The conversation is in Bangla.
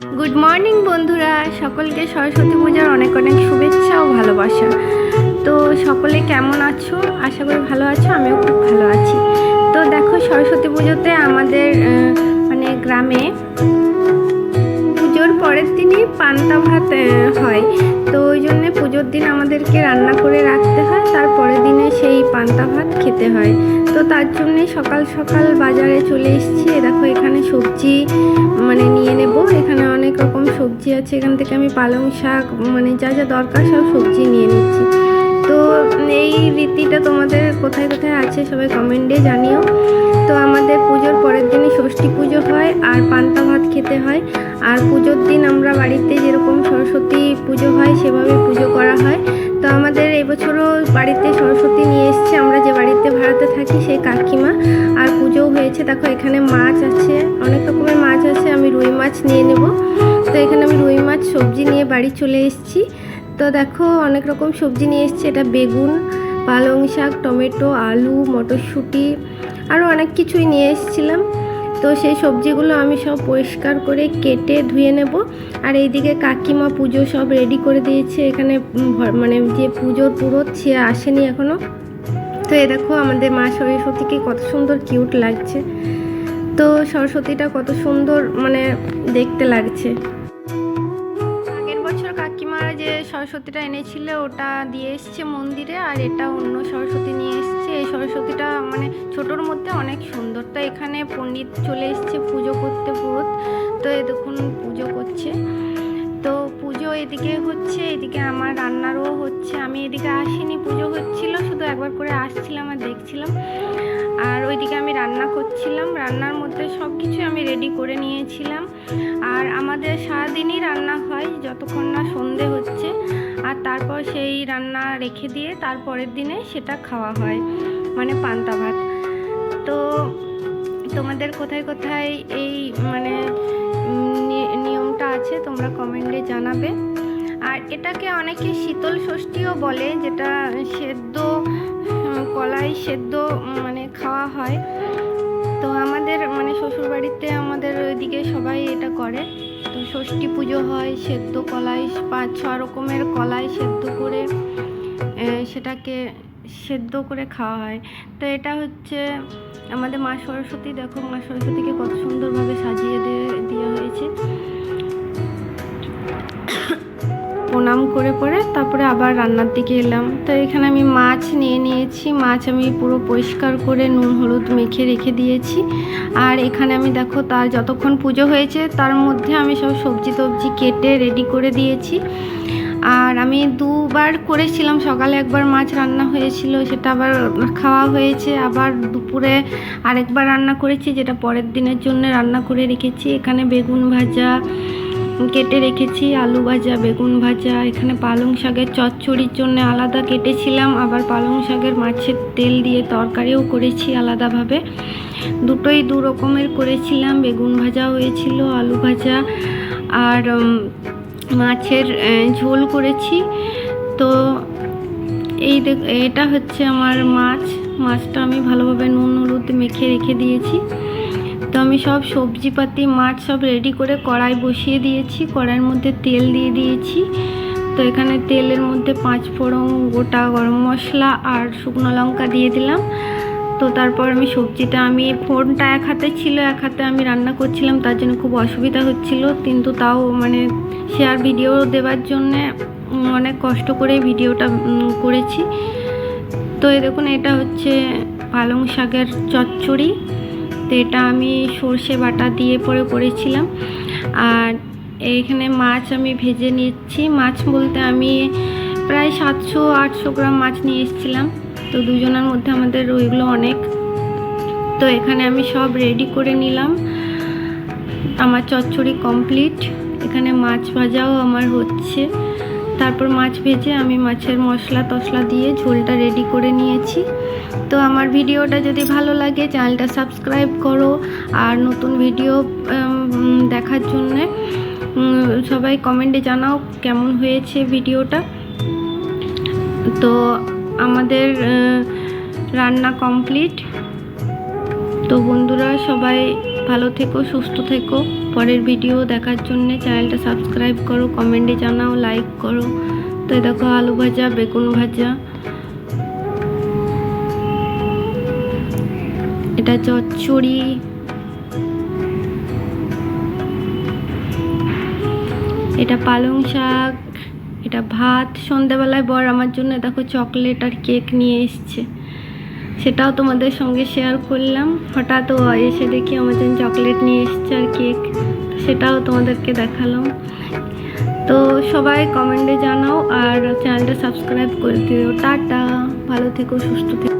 গুড মর্নিং বন্ধুরা। সকলকে সরস্বতী পূজার অনেক অনেক শুভেচ্ছা ও ভালোবাসা। তো সকলে কেমন আছো? আশা করি ভালো আছো, আমিও খুব ভালো আছি। তো দেখো, সরস্বতী পুজোতে আমাদের মানে গ্রামে পুজোর পরের দিনই পান্তা ভাত হয়। তো ওই জন্যে পুজোর দিন আমাদেরকে রান্না করে রাখতে হয় তারপরের দিনে সেই পান্তা ভাত খেতে হয়। তো তার জন্যে সকাল সকাল বাজারে চলে এসেছি। দেখো, এখানে সবজি মানে নিয়ে আছে, এখান থেকে আমি পালং শাক মানে যা যা দরকার সব সবজি নিয়ে নিচ্ছি। তো এই রীতিটা তোমাদের কোথায় কোথায় আছে সবাই কমেন্টে জানিও। তো আমাদের পুজোর পরের দিনই ষষ্ঠী পুজো হয়, আর পান্তা ভাত খেতে হয়। আর পুজোর দিন আমরা বাড়িতে যেরকম সরস্বতী পুজো হয়, সেভাবে পুজো করা হয়। তো আমাদের এবছরও বাড়িতে নিয়ে বাড়ি চলে এসেছি। তো দেখো, অনেক রকম সবজি নিয়ে এসেছি। এটা বেগুন, পালং শাক, টমেটো, আলু, মটরশুঁটি আরও অনেক কিছুই নিয়ে এসেছিলাম। তো সেই সবজিগুলো আমি সব পরিষ্কার করে কেটে ধুয়ে নেব। আর এইদিকে কাকিমা পুজো সব রেডি করে দিয়েছে। এখানে মানে যে পুজোর পুরোত সে আসেনি এখনও তো এ দেখো, আমাদের মা সরস্বতীকে কত সুন্দর কিউট লাগছে। তো সরস্বতীটা কত সুন্দর মানে দেখতে লাগছে। সরস্বতীটা এনেছিল, ওটা দিয়ে এসছে মন্দিরে, আর এটা অন্য সরস্বতী নিয়ে এসছে। এই সরস্বতীটা মানে ছোটোর মধ্যে অনেক সুন্দর। তো এখানে পণ্ডিত চলে এসছে পুজো করতে পুরোত তো দেখুন এদিকে হচ্ছে, এদিকে আমার রান্নারও হচ্ছে। আমি এদিকে আসিনি, পুজো হচ্ছিল, শুধু একবার করে আসছিলাম আর দেখছিলাম। আর ওইদিকে আমি রান্না করছিলাম, রান্নার মধ্যে সব কিছু আমি রেডি করে নিয়েছিলাম। আর আমাদের সারাদিনই রান্না হয়, যতক্ষণ না সন্ধে হচ্ছে। আর তারপর সেই রান্না রেখে দিয়ে তারপরের দিনে সেটা খাওয়া হয় মানে পান্তা ভাত। তো তোমাদের কোথায় কোথায় এই মানে আছে, তোমরা কমেন্টে জানাবে। আর এটাকে অনেকে শীতল ষষ্ঠীও বলে, যেটা সেদ্ধ কলাই সেদ্ধ মানে খাওয়া হয়। তো আমাদের মানে শ্বশুরবাড়িতে আমাদের ওইদিকে সবাই এটা করে। তো ষষ্ঠী পুজো হয়, সেদ্ধ কলাই পাঁচ ছ রকমের কলাই সেদ্ধ করে সেটাকে সেদ্ধ করে খাওয়া হয়। তো এটা হচ্ছে, আমাদের মা সরস্বতী, দেখো মা সরস্বতীকে কত সুন্দরভাবে সাজিয়ে দিয়ে দেওয়া হয়েছে। প্রণাম করে করে তারপরে আবার রান্নার দিকে এলাম। তো এখানে আমি মাছ নিয়ে নিয়েছি। মাছ আমি পুরো পরিষ্কার করে নুন, হলুদ মেখে রেখে দিয়েছি। আর এখানে আমি দেখো তার যতক্ষণ পুজো হয়েছে তার মধ্যে আমি সব সবজি টবজি কেটে রেডি করে দিয়েছি। আর আমি দুবার করেছিলাম। সকালে একবার মাছ রান্না হয়েছিল, সেটা আবার খাওয়া হয়েছে। আবার দুপুরে আরেকবার রান্না করেছি, যেটা পরের দিনের জন্য রান্না করে রেখেছি। এখানে বেগুন ভাজা কেটে রেখেছি, আলু ভাজা, বেগুন ভাজা, এখানে পালং শাকের চচ্চড়ির জন্য আলাদা কেটেছিলাম, আবার পালং শাকের মাছের তেল দিয়ে তরকারিও করেছি আলাদাভাবে। দুটোই দু রকমের করেছিলাম, বেগুন ভাজা হয়েছিল, আলু ভাজা আর মাছের ঝোল করেছি। তো এই এটা হচ্ছে আমার মাছ, মাছটা আমি ভালোভাবে নুন, হলুদ মেখে রেখে দিয়েছি। তো আমি সব সবজিপাতি, মাছ সব রেডি করে কড়াই বসিয়ে দিয়েছি, কড়াইয়ের মধ্যে তেল দিয়ে দিয়েছি। তো এখানে তেলের মধ্যে পাঁচ ফোড়ন, গোটা গরম মশলা আর শুকনো লঙ্কা দিয়ে দিলাম। তো তারপর আমি সবজিটা, আমি ফোনটা এক হাতে ছিল, এক হাতে আমি রান্না করছিলাম, তার জন্য খুব অসুবিধা হচ্ছিল। কিন্তু তাও মানে শেয়ার ভিডিও দেওয়ার জন্যে অনেক কষ্ট করে ভিডিওটা করেছি। তো দেখুন, এটা হচ্ছে পালং শাকের চচ্চড়ি। তো এটা আমি সর্ষে বাটা দিয়ে পরে করেছিলাম। আর এইখানে মাছ আমি ভেজে নিচ্ছি। মাছ বলতে আমি প্রায় সাতশো, আটশো গ্রাম মাছ নিয়ে এসেছিলাম। তো দুজনের মধ্যে আমাদের ওইগুলো অনেক। তো এখানে আমি সব রেডি করে নিলাম। আমার চচ্চড়ি কমপ্লিট এখানে মাছ ভাজাও আমার হচ্ছে। তারপর মাছ ভেজে আমি মাছের মশলা টশলা দিয়ে ঝোলটা রেডি করে নিয়েছি। তো আমার ভিডিওটা যদি ভালো লাগে চ্যানেলটা সাবস্ক্রাইব করো। আর নতুন ভিডিও দেখার জন্যে সবাই কমেন্টে জানাও কেমন হয়েছে ভিডিওটা। তো আমাদের রান্না কমপ্লিট তো বন্ধুরা, সবাই ভালো থেকো, সুস্থ থেকো। পরের ভিডিও দেখার জন্য চ্যানেলটা সাবস্ক্রাইব করো, কমেন্টে জানাও, লাইক করো। তো দেখো আলু ভাজা, বেগুন ভাজা। এটা চচ্চড়ি। এটা পালং শাক। এটা ভাত। সন্ধেবেলায় বর আমার জন্য দেখো চকলেট আর কেক নিয়ে এসছে। সেটাও তোমাদের সঙ্গে শেয়ার করলাম। হঠাৎ ও এসে দেখি আমার জন্য চকলেট নিয়ে এসছে আর কেক সেটাও তোমাদেরকে দেখালাম। তো সবাই কমেন্টে জানাও আর চ্যানেলটা সাবস্ক্রাইব করে দিও। টাটা, ভালো থেকো, সুস্থ থেকো।